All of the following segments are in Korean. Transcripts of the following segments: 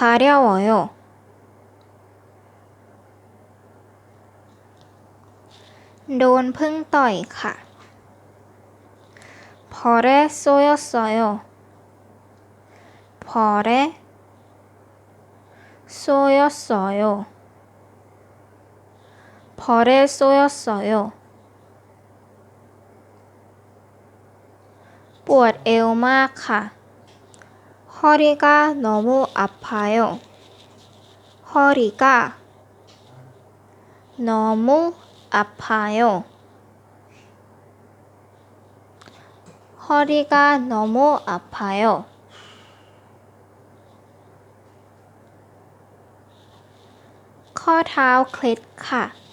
가려워요. 돈พึ่งต่อยค่ะ 벌에 쏘였어요. 벌에 쏘였어요. 벌에 쏘였어요. ปวดเอวมากค่ะ 허리가 너무 아파요. 허리가 너무 아파요. 허리가 너무 아파요. 커เท้า เคล็ด ค่ะ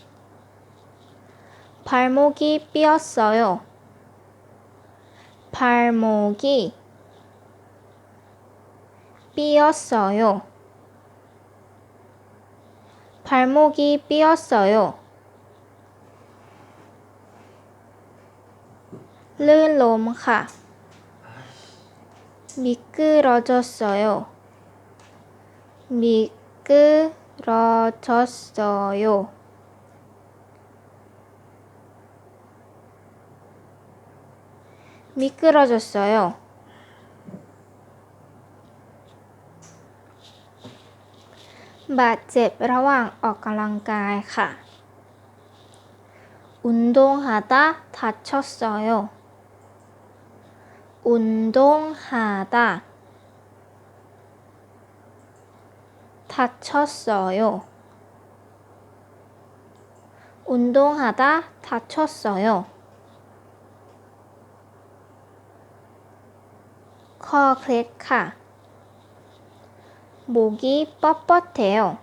발목이 삐었어요. 발목이 삐었어요. 발목이 삐었어요. 르롬카 미끄러졌어요. 미끄러졌어요. 미끄러졌어요. 바จ็บ ระหว่างออกกำลังกายค่ะ 운동하다 다쳤어요. 운동하다 다쳤어요. 운동하다 다쳤어요. ข้อเคล็ดค่ะ 목이 뻣뻣해요.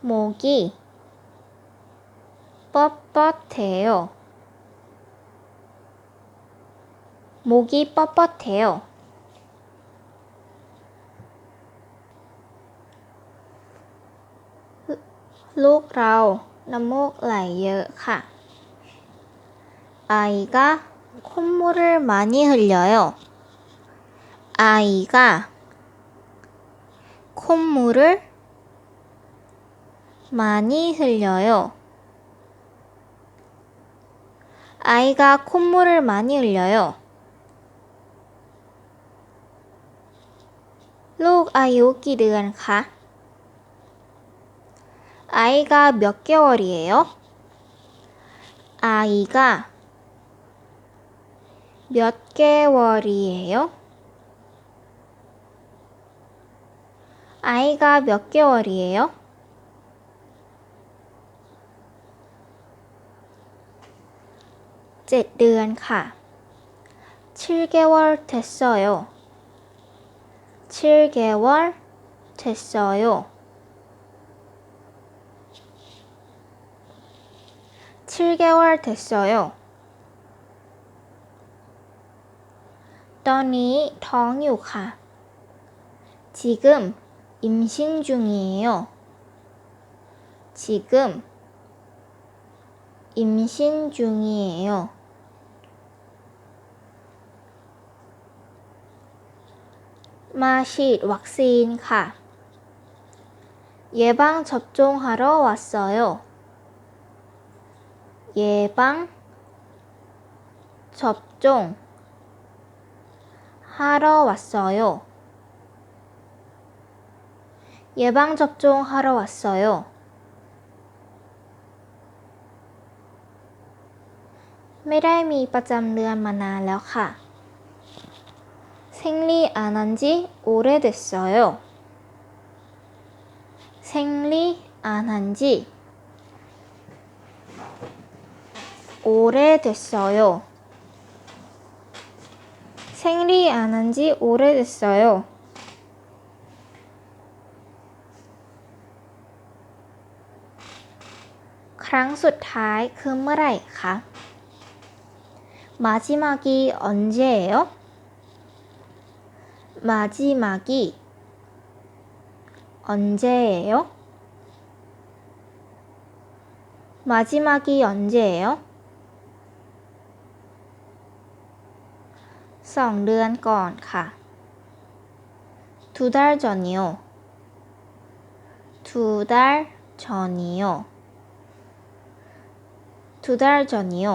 목이 뻣뻣해요. 목이 뻣뻣해요. 록라오 나목 라이어카 아이가 콧물을 많이 흘려요. 아이가 콧물을 많이 흘려요. 아이가 콧물을 많이 흘려요. 록 아이오 기드간가 아이가 몇 개월이에요? 아이가 몇 개월이에요? 아이가 몇 개월이에요? เจ็ดเดือนค่ะ 7개월 됐어요. 7개월 됐어요. 7개월 됐어요. ตอนนี้ท้องอยู่ค่ะ 지금 임신 중이에요. 지금 임신 중이에요. 마 시 왁스인 카 예방 접종하러 왔어요. 예방 접종 하러 왔어요. 예방 접종 하러 왔어요. ไม่ได้มีประจำเดือนมานานแล้วค่ะ 생리 안 한 지 오래됐어요. 생리 안 한 지 오래됐어요. 생리 안 한 지 오래됐어요. 그랑สุดท้ายคือเมื่อไหร่คะ 마지막이 언제예요? 마지막이 언제예요? 마지막이 언제예요? สองเดือนก่อนค่ะ두 달 전이요. 두 달 전이요. 두 달 전이요.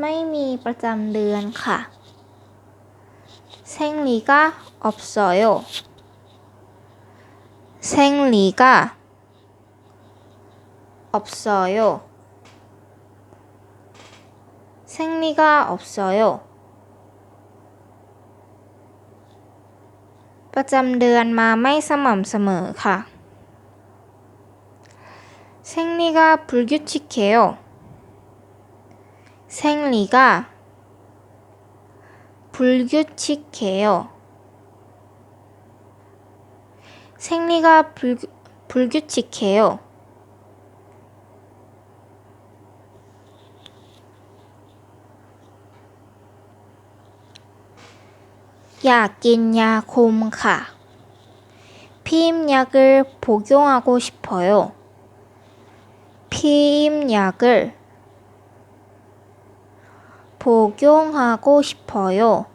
ไม่มีประจำเดือนค่ะ 생리가 없어요. 생리가 없어요. 생리가 없어요. ประจำเดือนมาไม่สม่ำเสมอค่ะ 생리가 불규칙해요. 생리가 불규칙해요. 생리가 불, 불규칙해요. 약인야 곰카 피임약을 복용하고 싶어요. 피임약을 복용하고 싶어요.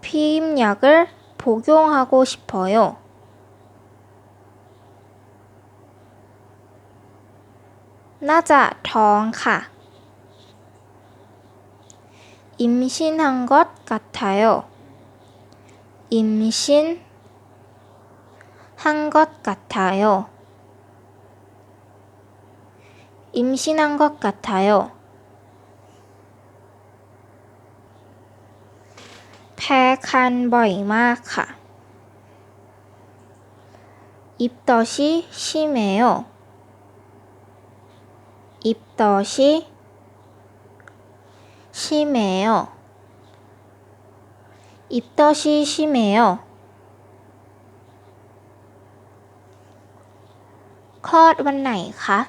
피임약을 복용하고 싶어요. 나자 덩ค่ะ 임신한 것 같아요. 임신 한 것 같아요. 임신한 것 같아요. 패칸 버이마카. 입덧이 심해요. 입덧이 심해요. 입덧이 심해요. ลอดวันไหนคะ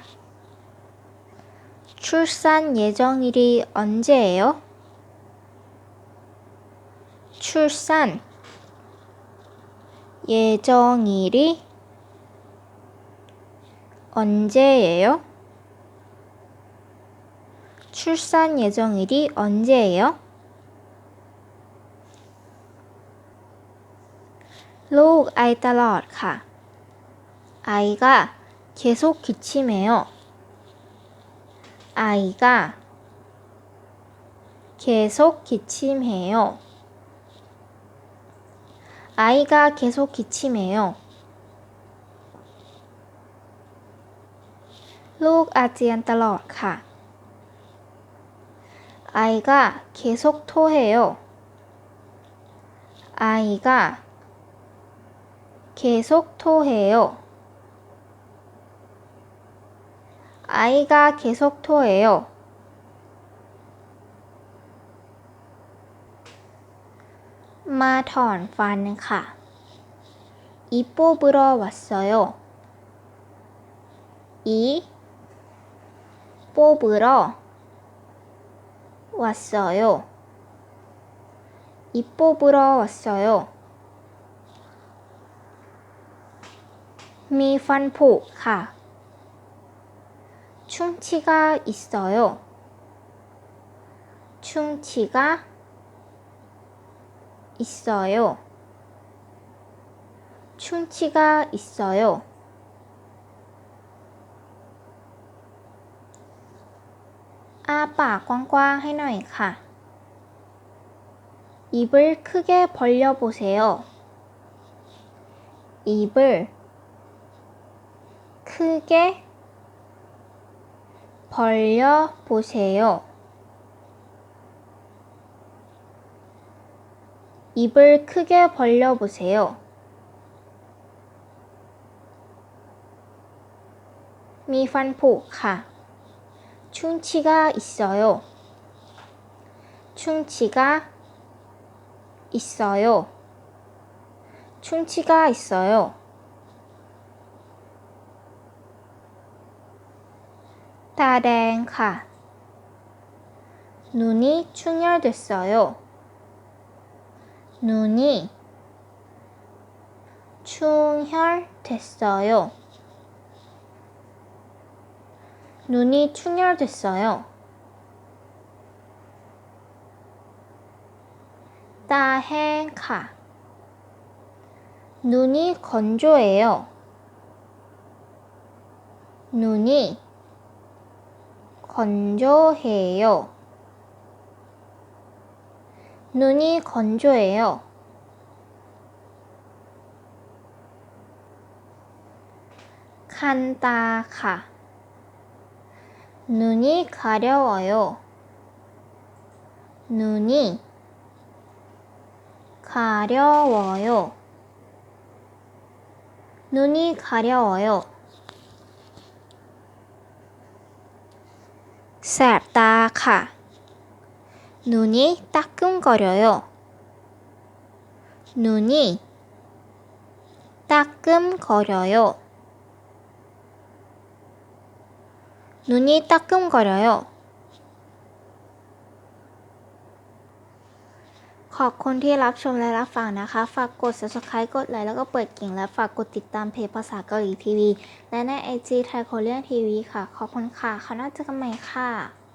출산 예정일이 언제예요? 출산 예정일이 언제예요? 출산 예정일이 언제예요? ลูกไอตลอดค่ะ 아이가 계속 기침해요. 아이가 계속 기침해요. 아이가 계속 기침해요. 록 아지안 달러와카 아이가 계속 토해요. 아이가 계속 토해요. 아이가 계속 토해요. 마 턴 파는카. 이 뽑으러 왔어요. 이 뽑으러 왔어요. 이 뽑으러 왔어요. 미 판 포 카. 충치가 있어요. 충치가 있어요. 충치가 있어요. 아빠 꽝꽝 해놓으니까 입을 크게 벌려보세요. 입을 크게 벌려 보세요. 입을 크게 벌려 보세요. 미판포카 충치가 있어요. 충치가 있어요. 충치가 있어요. 다랭카 눈이 충혈됐어요. 눈이 충혈됐어요. 눈이 충혈됐어요. 따행카 눈이 건조해요. 눈이 건조해요. 눈이 건조해요. 칸다카 눈이 가려워요. 눈이 가려워요. 눈이 가려워요. แสบตาค่ะ 눈이 따끔거려요. 눈이 따끔거려요. 눈이 따끔거려요. ขอบคุณที่รับชมและรับฟังนะคะ ฝากกด subscribe กดไลค์แล้วก็เปิดกิ่งและฝากกดติดตามเพจภาษาเกาหลีทีวี และใน IG ไทยโคเรียนทีวีค่ะ ขอบคุณค่ะเขาวหน่าเจอกันใหม่ค่ะ